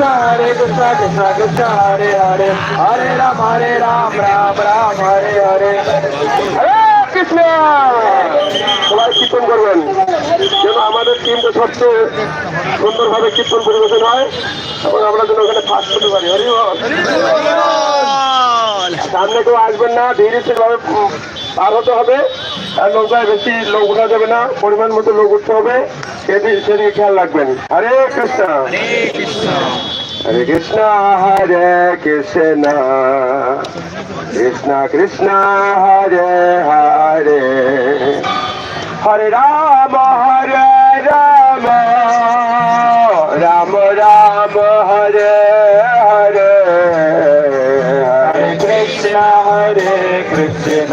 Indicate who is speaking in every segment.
Speaker 1: Hare Krishna Krishna Krishna Hare Hare Hare Ram Hare Ram Ram Ram Hare Hare Hare Krishna সবাই কীর্তন করবেন যেন আমাদের টিমটা সবচেয়ে সুন্দরভাবে কীর্তন পরিবেশন হয় এবং আমরা যেন ওখানে ফার্স্ট করতে পারি হরি সামনে কেউ আসবেন না ধীরে ধীরে পার হতে হবে আর নৌকায় বেশি লোক উঠা যাবে না পরিমাণ মতো লোক উঠতে হবে সেদিন সেদিকে খেয়াল রাখবেন হরে কৃষ্ণ হরে কৃষ্ণ হরে কৃষ্ণ কৃষ্ণ কৃষ্ণ হরে হরে হরে রাম হরে রাম রাম রাম হরে হরে হরে কৃষ্ণ হরে কৃষ্ণ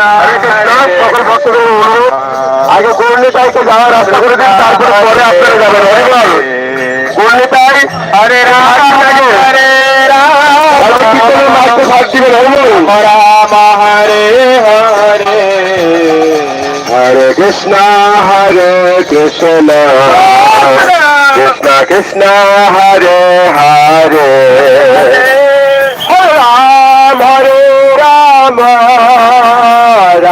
Speaker 1: সকল ভক্তদের অনুরোধ আগে গৌরনীতাইকে যাওয়ার রাস্তা করে দিন তারপরে পরে আপনারা যাবেন হরিবল গৌরনীতাই আরে মাঠে ভাগ দিবেন হরিবল রাম হরে হরে হরে কৃষ্ণ হরে কৃষ্ণ কৃষ্ণ কৃষ্ণ হরে হরে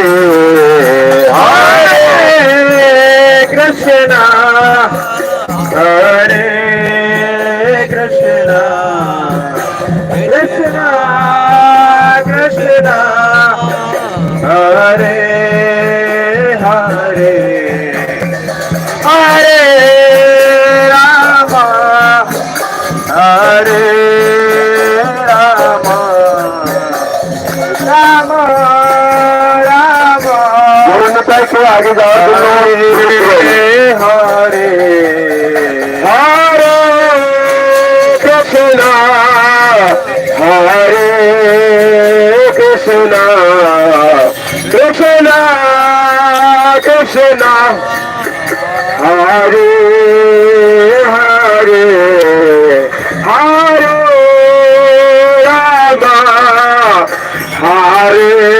Speaker 1: Ooh. আগে যাওয়ার জন্য হরে হরে কৃষ্ণ হরে কৃষ্ণ কৃষ্ণ কৃষ্ণ হরে হরে হরে রাম হরে